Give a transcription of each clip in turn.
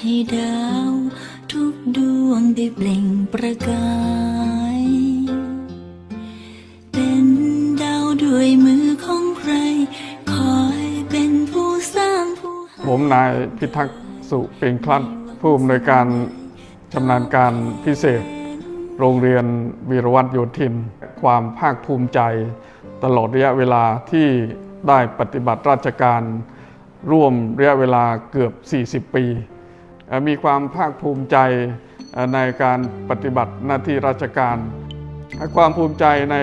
ให้ดาว ทุกดวงได้เปล่งประกาย เป็นดาวด้วยมือของใคร คอยเป็นผู้สร้างผู้ให้ผมนายพิทักษ์สุเปล่งคลัดผู้อำนวยการชำนาญการพิเศษ โรงเรียนวีรวัตรโยธิน ความภาคภูมิใจ ตลอดระยะเวลาที่ได้ปฏิบัติราชการร่วมระยะเวลาเกือบ 40 ปี มีความภาคภูมิใจในการปฏิบัติหน้าที่ราชการ ความภูมิใจใน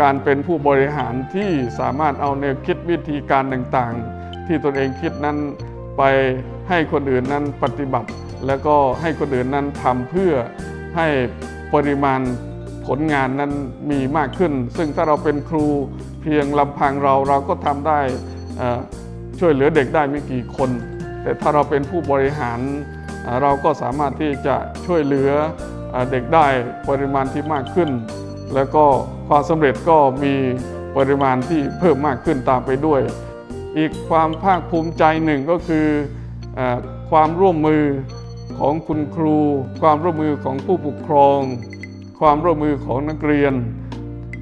การเป็นผู้บริหารที่สามารถเอาแนวคิดวิธีการต่างๆ ที่ตนเองคิดนั้นไปให้คนอื่นนั้นปฏิบัติ แล้วก็ให้คนอื่นนั้นทำเพื่อให้ปริมาณผลงานนั้นมีมากขึ้น ซึ่งถ้าเราเป็นครูเพียงลำพังเราเราก็ทำได้ช่วยเหลือเด็กได้ไม่กี่คน แต่ถ้าเราเป็นผู้บริหารเราก็สามารถที่จะช่วยเหลือเด็กได้ปริมาณที่มากขึ้น แล้วก็ความสำเร็จก็มีปริมาณที่เพิ่มมากขึ้นตามไปด้วย อีกความภาคภูมิใจหนึ่งก็คือเออความร่วมมือของคุณครู ความร่วมมือของผู้ปกครอง ความร่วมมือของนักเรียน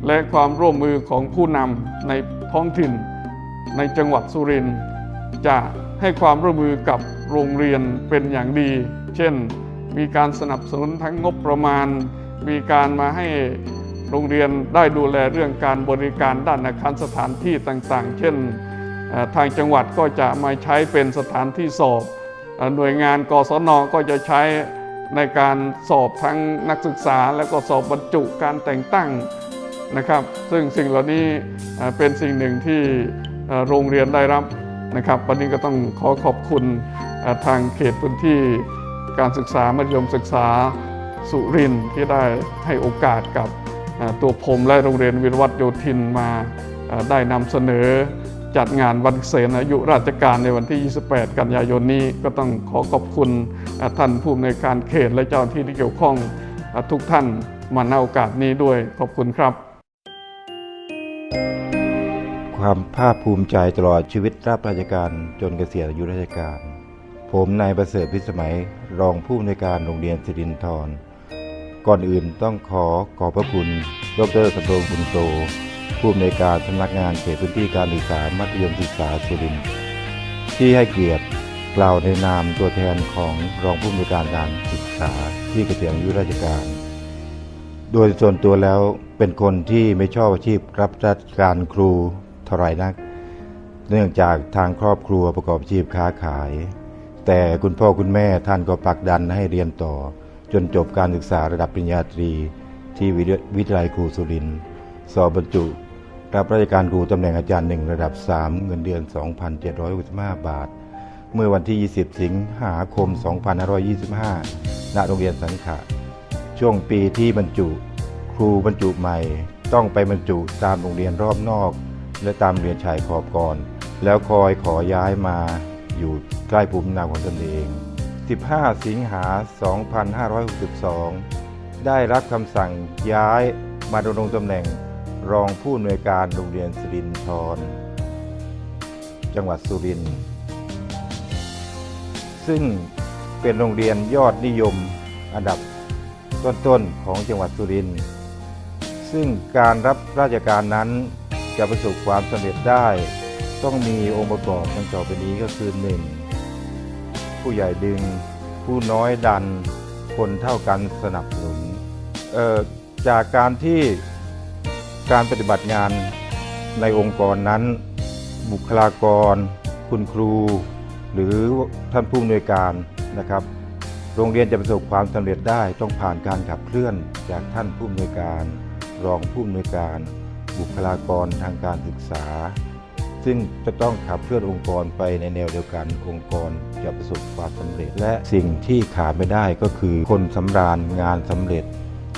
และความร่วมมือของผู้นำในท้องถิ่น ในจังหวัดสุรินทร์จะ ให้ความร่วมมือกับโรงเรียนเป็นอย่างดี เช่น มีการสนับสนุนทั้งงบประมาณ มีการมาให้โรงเรียนได้ดูแลเรื่องการบริการด้านอาคารสถานที่ต่างๆ เช่น ทางจังหวัดก็จะมาใช้เป็นสถานที่สอบ หน่วยงานกศนก็จะใช้ในการสอบทั้งนักศึกษา และก็สอบบรรจุการแต่งตั้งนะครับ ซึ่งสิ่งเหล่านี้เป็นสิ่งหนึ่งที่โรงเรียนได้รับ นะครับ วันนี้ก็ต้องขอขอบคุณทางเขตพื้นที่การศึกษามัธยมศึกษาสุรินที่ได้ให้โอกาสกับตัวผมและโรงเรียนวิรวัตโยธินมาได้นำเสนอจัดงานวันเกษตรอายุราชการในวันที่ 28 กันยายนนี้ก็ต้องขอขอบคุณท่านผู้อำนวยการเขตและเจ้าหน้าที่ที่เกี่ยวข้องทุกท่านมาในโอกาสนี้ด้วยขอบคุณครับ ความภาคภูมิใจตลอดชีวิตรับราชการจนเกษียณอายุราชการ ผมนายประเสริฐพิสมัยรองผู้อำนวยการโรงเรียนสิรินทร ก่อนอื่นต้องขอขอบพระคุณดรสมพงษ์บุญโต ผู้อำนวยการสำนักงานเขตพื้นที่การศึกษามัธยมศึกษาสุรินทร์ที่ให้เกียรติกล่าวในนามตัวแทนของรองผู้อำนวยการการศึกษาที่เกษียณอายุราชการ โดยส่วนตัวแล้วเป็นคนที่ไม่ชอบอาชีพรับราชการครู ท่าไรนัก เนื่องจากทางครอบครัวประกอบอาชีพค้าขาย แต่คุณพ่อคุณแม่ท่านก็ผลักดันให้เรียนต่อ จนจบการศึกษาระดับปริญญาตรี ที่วิทยาลัยครูสุรินทร์สอบบรรจุรับราชการครูตำแหน่งอาจารย์หนึ่งระดับ 3 เงินเดือน 2,765 บาท เมื่อวันที่ 20 สิงหาคม 2525 ณ โรงเรียนสังขะ ช่วงปีที่บรรจุ ครูบรรจุใหม่ ต้องไปบรรจุตามโรงเรียนรอบนอก และตามเรียนชายขอบก่อน แล้วคอยขอย้ายมาอยู่ใกล้ภูมินาของตนเอง 15 สิงหา 2562 ได้รับคำสั่งย้ายมาดำรงตำแหน่งรองผู้อำนวยการโรงเรียนสิรินทรจังหวัดสุรินทร์ซึ่งเป็นโรงเรียนยอดนิยมอันดับต้นๆของจังหวัดสุรินทร์ซึ่งการรับราชการนั้น จะประสบความสำเร็จได้ ต้องมีองค์ประกอบดังต่อไปนี้ก็คือ 1. ผู้ใหญ่ดึง ผู้น้อยดัน คนเท่ากันสนับสนุนจากการที่การปฏิบัติงานในองค์กรนั้น บุคลากร คุณครู หรือท่านผู้อำนวยการนะครับโรงเรียนจะประสบความสำเร็จได้ต้องผ่านการขับเคลื่อนจากท่านผู้อำนวยการ รองผู้อำนวยการ บุคลากรทางการศึกษา ซึ่งจะต้องขับเคลื่อนองค์กรไปในแนวเดียวกัน องค์กรจะประสบความสำเร็จ และสิ่งที่ขาดไม่ได้ก็คือ คนสำราญงานสำเร็จ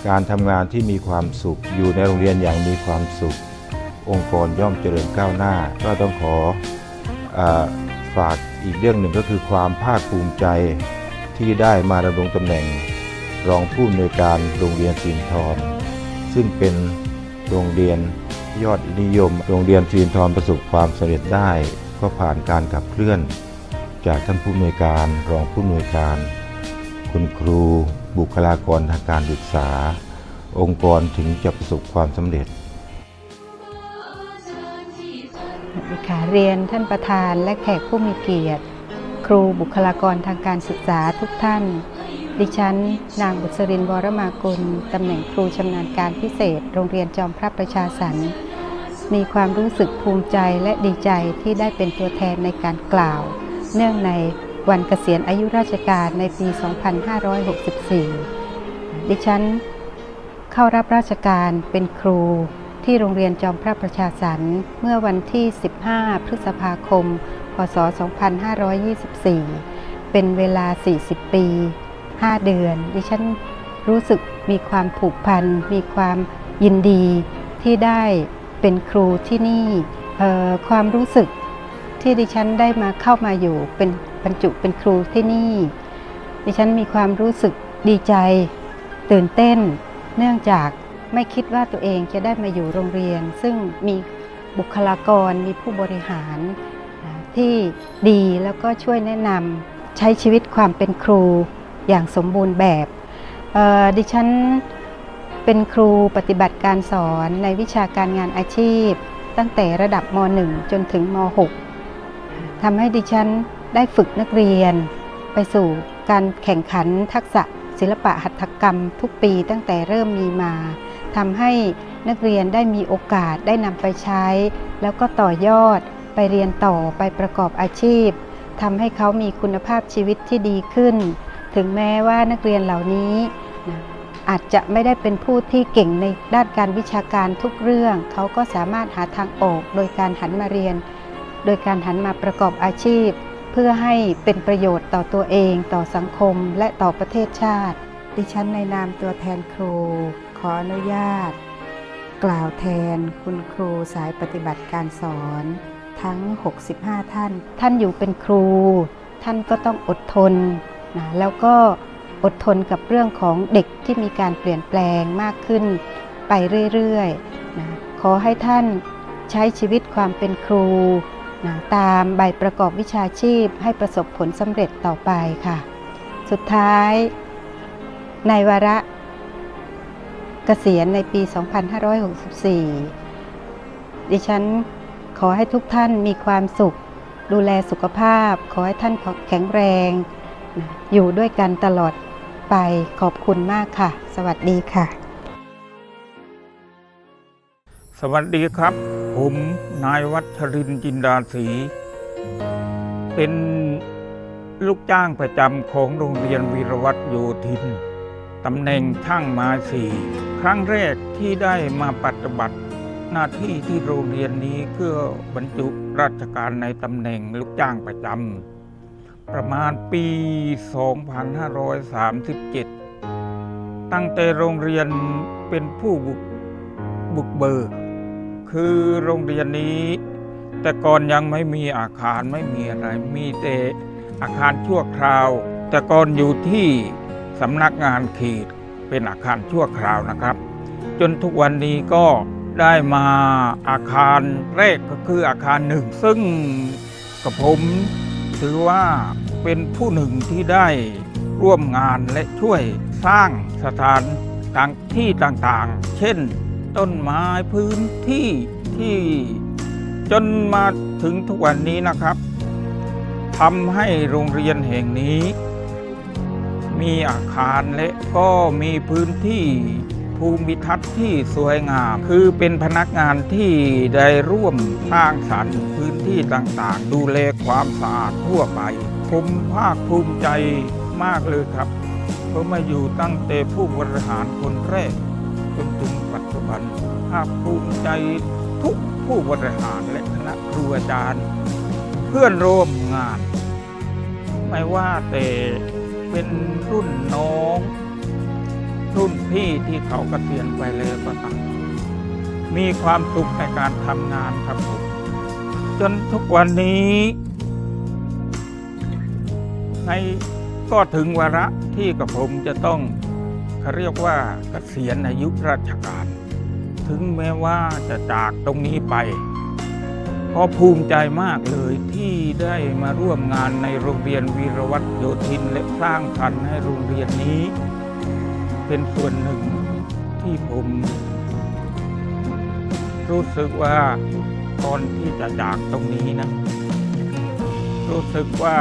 การทำงานที่มีความสุข อยู่ในโรงเรียนอย่างมีความสุข องค์กรย่อมเจริญก้าวหน้า ก็ต้องขออฝากอีกเรื่องหนึ่งก็คือความภาคภูมิใจที่ได้มาดำรงตำแหน่ง รองผู้อำนวยการโรงเรียนสินทรซึ่งเป็นโรงเรียน ยอดนิยม โรงเรียนสินทรประสบความสำเร็จได้ ก็ผ่านการขับเคลื่อน จากท่านผู้อำนวยการรองผู้อำนวยการ คุณครู บุคลากรทางการศึกษา องค์กรถึงจะประสบความสำเร็จค่ะเรียนท่านประธานและแขกผู้มีเกียรติ ครูบุคลากรทางการศึกษาทุกท่าน ดิฉัน นางบุษรินวรมากุล ตำแหน่งครูชำนาญการพิเศษ โรงเรียนจอมพระประชาสรรมีความรู้สึกภูมิใจและดีใจที่ได้เป็นตัวแทนในการกล่าว เนื่องในวันเกษียณอายุราชการในปี 2564 ดิฉัน เข้ารับราชการเป็นครูที่โรงเรียนจอมพระประชาสรรเมื่อวันที่ 15 พฤษภาคม พศ 2524 เป็นเวลา 40 ปี 5 เดือน ดิฉันรู้สึกมีความผูกพัน มีความยินดีที่ได้เป็นครูที่นี่ความรู้สึกที่ดิฉันได้มาเข้ามาอยู่เป็นบรรจุเป็นครูที่นี่ ดิฉันมีความรู้สึกดีใจ ตื่นเต้น เนื่องจากไม่คิดว่าตัวเองจะได้มาอยู่โรงเรียน ซึ่งมีบุคลากรมีผู้บริหารที่ดีแล้วก็ช่วยแนะนำใช้ชีวิตความเป็นครู อย่างสมบูรณ์แบบดิฉันเป็นครูปฏิบัติการสอนในวิชาการงานอาชีพ ตั้งแต่ระดับม .1 จนถึงม .6 ทำให้ดิฉันได้ฝึกนักเรียน ไปสู่การแข่งขันทักษะศิลปะหัตถกรรมทุกปีตั้งแต่เริ่มมีมาทำให้นักเรียนได้มีโอกาสได้นำไปใช้ แล้วก็ต่อยอดไปเรียนต่อไปประกอบอาชีพทำให้เขามีคุณภาพชีวิตที่ดีขึ้น ถึงแม้ว่านักเรียนเหล่านี้นะอาจจะไม่ได้เป็นผู้ที่เก่งในด้านการวิชาการทุกเรื่อง เขาก็สามารถหาทางออกโดยการหันมาเรียน โดยการหันมาประกอบอาชีพ เพื่อให้เป็นประโยชน์ต่อตัวเอง ต่อสังคมและต่อประเทศชาติ ดิฉันในนามตัวแทนครู ขออนุญาต กล่าวแทนคุณครูสายปฏิบัติการสอน ทั้ง 65 ท่าน ท่านอยู่เป็นครู ท่านก็ต้องอดทน นะแล้วก็อดทนกับเรื่องของเด็กที่มีการเปลี่ยนแปลงมากขึ้นไปเรื่อยๆนะขอให้ท่านใช้ชีวิตความเป็นครูนะตามใบประกอบวิชาชีพให้ประสบผลสำเร็จต่อไปค่ะ สุดท้าย ในวาระเกษียณในปี 2564 ดิฉันขอให้ทุกท่านมีความสุข ดูแลสุขภาพ ขอให้ท่านแข็งแรง อยู่ด้วยกันตลอดไปขอบคุณมากค่ะ สวัสดีค่ะ สวัสดีครับ ผมนายวัชรินจินดาศรีเป็นลูกจ้างประจำของโรงเรียนวีรวัตรโยธินตำแหน่งช่างมาสี่ครั้งแรกที่ได้มาปฏิบัติหน้าที่ที่โรงเรียนนี้เพื่อบรรจุราชการในตำแหน่งลูกจ้างประจำ ประมาณปี 2537 ตั้งแต่โรงเรียนเป็นผู้บุกบุกเบิก คือโรงเรียนนี้ แต่ก่อนยังไม่มีอาคารไม่มีอะไร มีแต่อาคารชั่วคราว แต่ก่อนอยู่ที่สำนักงานเขตเป็นอาคารชั่วคราวนะครับ จนทุกวันนี้ก็ได้มาอาคารแรกก็คืออาคารหนึ่ง ซึ่งกับผมถือว่า เป็นผู้หนึ่งที่ได้ร่วมงานและช่วยสร้างสถานต่างที่ต่างๆ เช่น ต้นไม้พื้นที่ที่จนมาถึงทุกวันนี้นะครับทำให้โรงเรียนแห่งนี้ มีอาคารและก็มีพื้นที่ภูมิทัศน์ที่สวยงาม คือเป็นพนักงานที่ได้ร่วมสร้างสรรค์พื้นที่ต่างๆ ดูแลความสะอาดทั่วไป ผมภาคภูมิใจมากเลยครับ เพราะมาอยู่ตั้งแต่ผู้บริหารคนแรก จนถึงปัจจุบัน ภาคภูมิใจทุกผู้บริหารและคณะครูอาจารย์ เพื่อนร่วมงาน ไม่ว่าแต่เป็นรุ่นน้อง รุ่นพี่ที่เขาเกษียณไปแล้วก็ตามมีความสุขในการทำงานครับผมจนทุกวันนี้ ในก็ถึงวาระที่กับผมจะต้องเขาเรียกว่าเกษียณอายุราชการ ถึงแม้ว่าจะจากตรงนี้ไปก็ภูมิใจมากเลยที่ได้มาร่วมงานในโรงเรียนวีรวัตรโยธินและสร้างสรรค์ให้โรงเรียนนี้ เป็นส่วนหนึ่งที่ผม รู้สึกว่าตอนที่จะจากตรงนี้นะ รู้สึกว่า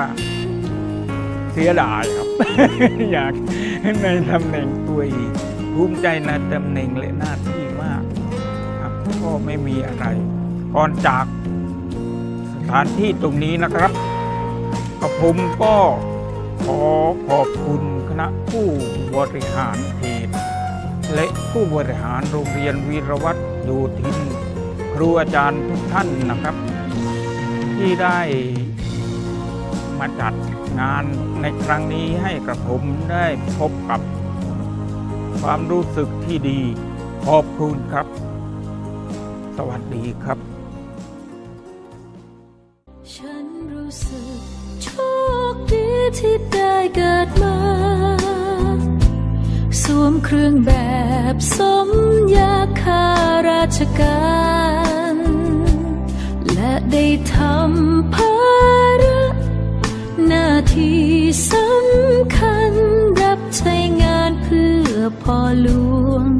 เสียดายครับ อยากในตำแหน่งตัวอีกภูมิใจในตำแหน่งและหน้าที่มากครับก็ไม่มีอะไร ก่อนจากสถานที่ตรงนี้นะครับกับผมก็ขอขอบคุณคณะผู้บริหารเขตและผู้บริหารโรงเรียนวีรวัตรโยธิน ครูอาจารย์ทุกท่านนะครับ ที่ได้ มาจัดงานในครั้งนี้ให้กับผมได้พบกับ ความรู้สึกที่ดีขอบคุณครับ สวัสดีครับ ฉันรู้สึกโชคดีที่ได้เกิดมา สวมเครื่องแบบสมยาคาราชการ และได้ทำภา คัญรับใช้งานเพื่อพ่อหลวงแห่ง